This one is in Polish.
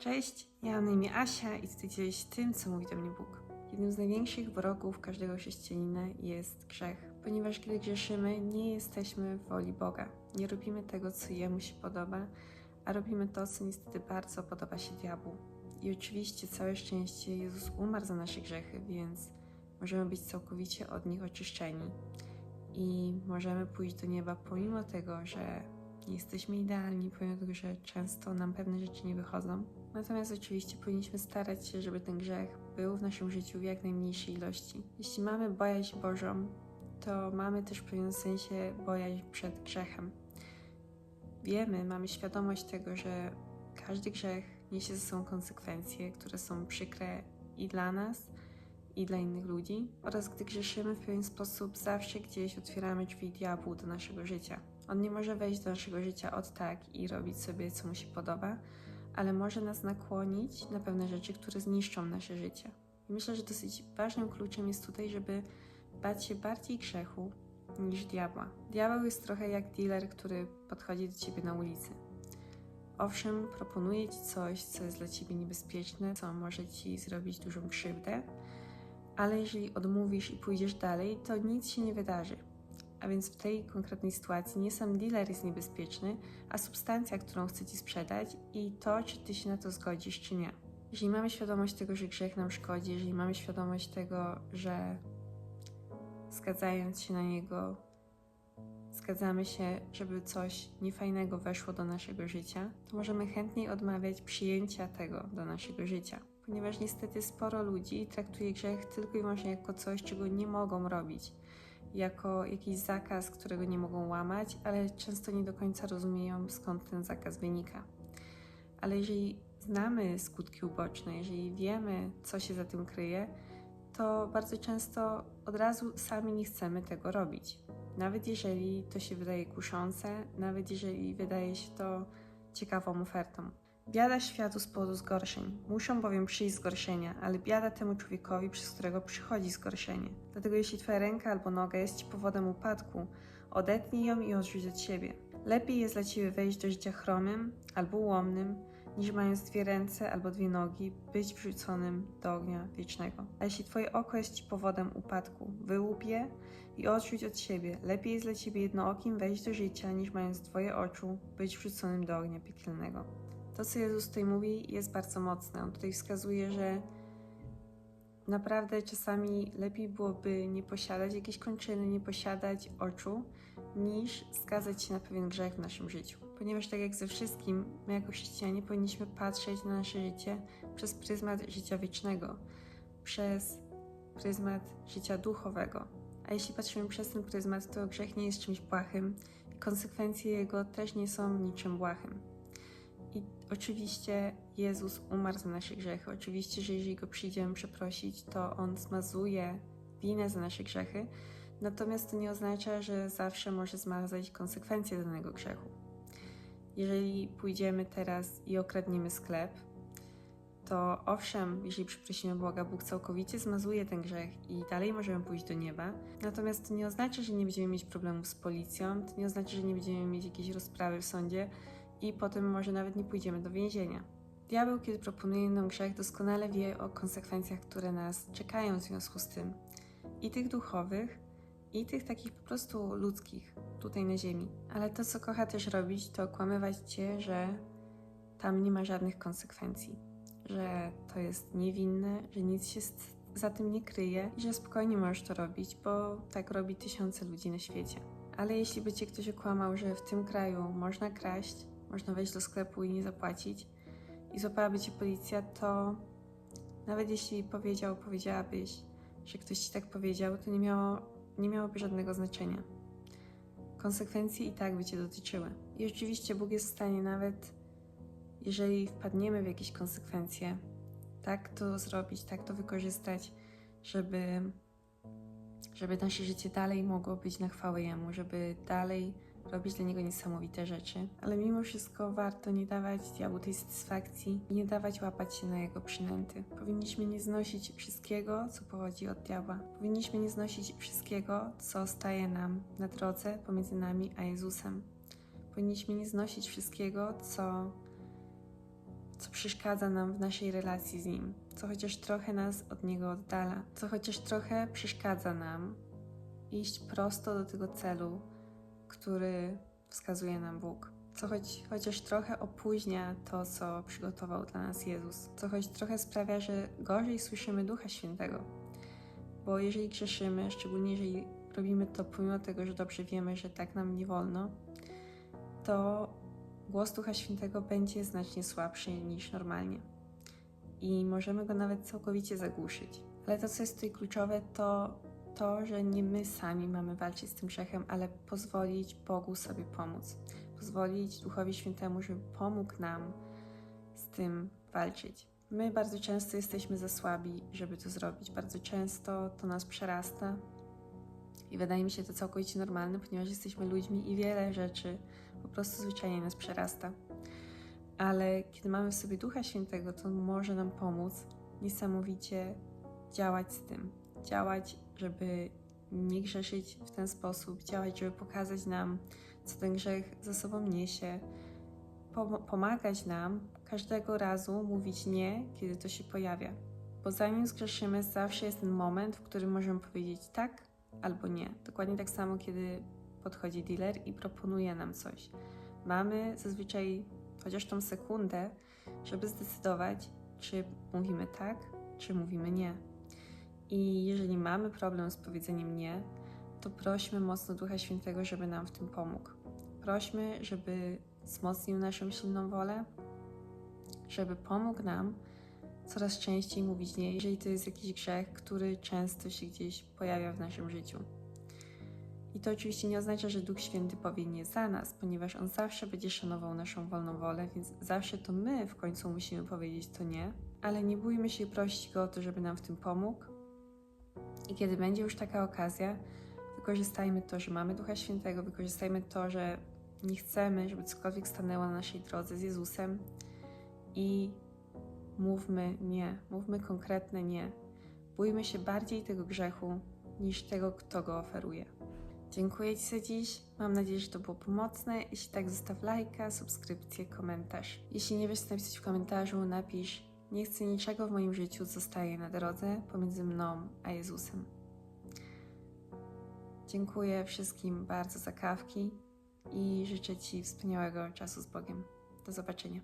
Cześć, ja mam na imię Asia i tutaj dzielę się tym, co mówi do mnie Bóg. Jednym z największych wrogów każdego chrześcijanina jest grzech, ponieważ gdy grzeszymy, nie jesteśmy w woli Boga. Nie robimy tego, co Jemu się podoba, a robimy to, co niestety bardzo podoba się diabłu. I oczywiście całe szczęście Jezus umarł za nasze grzechy, więc możemy być całkowicie od nich oczyszczeni. I możemy pójść do nieba pomimo tego, że nie jesteśmy idealni, pomimo tego, że często nam pewne rzeczy nie wychodzą. Natomiast oczywiście powinniśmy starać się, żeby ten grzech był w naszym życiu w jak najmniejszej ilości. Jeśli mamy bojaźń Bożą, to mamy też w pewnym sensie bojaźń przed grzechem. Wiemy, mamy świadomość tego, że każdy grzech niesie ze sobą konsekwencje, które są przykre i dla nas, i dla innych ludzi, oraz gdy grzeszymy w pewien sposób, zawsze gdzieś otwieramy drzwi diabłu do naszego życia. On nie może wejść do naszego życia od tak i robić sobie, co mu się podoba, ale może nas nakłonić na pewne rzeczy, które zniszczą nasze życie. I myślę, że dosyć ważnym kluczem jest tutaj, żeby bać się bardziej grzechu niż diabła. Diabeł jest trochę jak dealer, który podchodzi do ciebie na ulicy. Owszem, proponuje ci coś, co jest dla ciebie niebezpieczne, co może ci zrobić dużą krzywdę, ale jeżeli odmówisz i pójdziesz dalej, to nic się nie wydarzy. A więc w tej konkretnej sytuacji nie sam dealer jest niebezpieczny, a substancja, którą chce ci sprzedać i to, czy ty się na to zgodzisz, czy nie. Jeżeli mamy świadomość tego, że grzech nam szkodzi, jeżeli mamy świadomość tego, że zgadzając się na niego, zgadzamy się, żeby coś niefajnego weszło do naszego życia, to możemy chętniej odmawiać przyjęcia tego do naszego życia. Ponieważ niestety sporo ludzi traktuje grzech tylko i wyłącznie jako coś, czego nie mogą robić, jako jakiś zakaz, którego nie mogą łamać, ale często nie do końca rozumieją, skąd ten zakaz wynika. Ale jeżeli znamy skutki uboczne, jeżeli wiemy, co się za tym kryje, to bardzo często od razu sami nie chcemy tego robić. Nawet jeżeli to się wydaje kuszące, nawet jeżeli wydaje się to ciekawą ofertą. Biada światu z powodu zgorszeń. Muszą bowiem przyjść zgorszenia, ale biada temu człowiekowi, przez którego przychodzi zgorszenie. Dlatego jeśli twoja ręka albo noga jest ci powodem upadku, odetnij ją i odrzuć od siebie. Lepiej jest dla ciebie wejść do życia chromym albo ułomnym, niż mając dwie ręce albo dwie nogi, być wrzuconym do ognia wiecznego. A jeśli twoje oko jest ci powodem upadku, wyłup je i odrzuć od siebie. Lepiej jest dla ciebie jednookim wejść do życia, niż mając dwoje oczu, być wrzuconym do ognia piekielnego. To, co Jezus tutaj mówi, jest bardzo mocne. On tutaj wskazuje, że naprawdę czasami lepiej byłoby nie posiadać jakiejś kończyny, nie posiadać oczu, niż skazać się na pewien grzech w naszym życiu. Ponieważ tak jak ze wszystkim, my jako chrześcijanie powinniśmy patrzeć na nasze życie przez pryzmat życia wiecznego, przez pryzmat życia duchowego. A jeśli patrzymy przez ten pryzmat, to grzech nie jest czymś błahym i konsekwencje jego też nie są niczym błahym. Oczywiście Jezus umarł za nasze grzechy. Oczywiście, że jeżeli go przyjdziemy przeprosić, to on zmazuje winę za nasze grzechy. Natomiast to nie oznacza, że zawsze może zmazać konsekwencje danego grzechu. Jeżeli pójdziemy teraz i okradniemy sklep, to owszem, jeżeli przeprosimy Boga, Bóg całkowicie zmazuje ten grzech i dalej możemy pójść do nieba. Natomiast to nie oznacza, że nie będziemy mieć problemów z policją, to nie oznacza, że nie będziemy mieć jakiejś rozprawy w sądzie i potem może nawet nie pójdziemy do więzienia. Diabeł, kiedy proponuje nam grzech, doskonale wie o konsekwencjach, które nas czekają w związku z tym. I tych duchowych, i tych takich po prostu ludzkich, tutaj na ziemi. Ale to, co kocha też robić, to okłamywać cię, że tam nie ma żadnych konsekwencji, że to jest niewinne, że nic się za tym nie kryje i że spokojnie możesz to robić, bo tak robi tysiące ludzi na świecie. Ale jeśli by cię ktoś okłamał, że w tym kraju można kraść, można wejść do sklepu i nie zapłacić i złapałaby cię policja, to nawet jeśli powiedział, powiedziałabyś, że ktoś ci tak powiedział, to nie, miało, nie miałoby żadnego znaczenia. Konsekwencje i tak by cię dotyczyły. I oczywiście Bóg jest w stanie nawet, jeżeli wpadniemy w jakieś konsekwencje, tak to zrobić, tak to wykorzystać, żeby, żeby nasze życie dalej mogło być na chwałę Jemu, żeby dalej robić dla Niego niesamowite rzeczy. Ale mimo wszystko warto nie dawać diabłu tej satysfakcji i nie dawać łapać się na jego przynęty. Powinniśmy nie znosić wszystkiego, co pochodzi od diabła. Powinniśmy nie znosić wszystkiego, co staje nam na drodze pomiędzy nami a Jezusem. Powinniśmy nie znosić wszystkiego, co co przeszkadza nam w naszej relacji z Nim, co chociaż trochę nas od Niego oddala, co chociaż trochę przeszkadza nam iść prosto do tego celu, który wskazuje nam Bóg. Co choć, chociaż trochę opóźnia to, co przygotował dla nas Jezus, co choć trochę sprawia, że gorzej słyszymy Ducha Świętego. Bo jeżeli grzeszymy, szczególnie jeżeli robimy to pomimo tego, że dobrze wiemy, że tak nam nie wolno, to głos Ducha Świętego będzie znacznie słabszy niż normalnie. I możemy go nawet całkowicie zagłuszyć. Ale to, co jest tutaj kluczowe, to to, że nie my sami mamy walczyć z tym grzechem, ale pozwolić Bogu sobie pomóc. Pozwolić Duchowi Świętemu, żeby pomógł nam z tym walczyć. My bardzo często jesteśmy za słabi, żeby to zrobić. Bardzo często to nas przerasta. I wydaje mi się to całkowicie normalne, ponieważ jesteśmy ludźmi i wiele rzeczy po prostu zwyczajnie nas przerasta. Ale kiedy mamy w sobie Ducha Świętego, to on może nam pomóc niesamowicie działać z tym. Działać, żeby nie grzeszyć w ten sposób, działać, żeby pokazać nam, co ten grzech ze sobą niesie, pom- pomagać nam każdego razu mówić nie, kiedy to się pojawia. Bo zanim zgrzeszymy, zawsze jest ten moment, w którym możemy powiedzieć tak albo nie. Dokładnie tak samo, kiedy podchodzi dealer i proponuje nam coś. Mamy zazwyczaj chociaż tą sekundę, żeby zdecydować, czy mówimy tak, czy mówimy nie. I jeżeli mamy problem z powiedzeniem nie, to prośmy mocno Ducha Świętego, żeby nam w tym pomógł. Prośmy, żeby wzmocnił naszą silną wolę, żeby pomógł nam coraz częściej mówić nie, jeżeli to jest jakiś grzech, który często się gdzieś pojawia w naszym życiu. I to oczywiście nie oznacza, że Duch Święty powie nie za nas, ponieważ On zawsze będzie szanował naszą wolną wolę, więc zawsze to my w końcu musimy powiedzieć to nie, ale nie bójmy się prosić Go o to, żeby nam w tym pomógł. I kiedy będzie już taka okazja, wykorzystajmy to, że mamy Ducha Świętego, wykorzystajmy to, że nie chcemy, żeby cokolwiek stanęło na naszej drodze z Jezusem i mówmy nie, mówmy konkretne nie. Bójmy się bardziej tego grzechu niż tego, kto go oferuje. Dziękuję Ci za dziś. Mam nadzieję, że to było pomocne. Jeśli tak, zostaw lajka, subskrypcję, komentarz. Jeśli nie wiesz, co napisać w komentarzu, napisz Nie chcę niczego w moim życiu, zostaje na drodze pomiędzy mną a Jezusem. Dziękuję wszystkim bardzo za kawki i życzę Ci wspaniałego czasu z Bogiem. Do zobaczenia.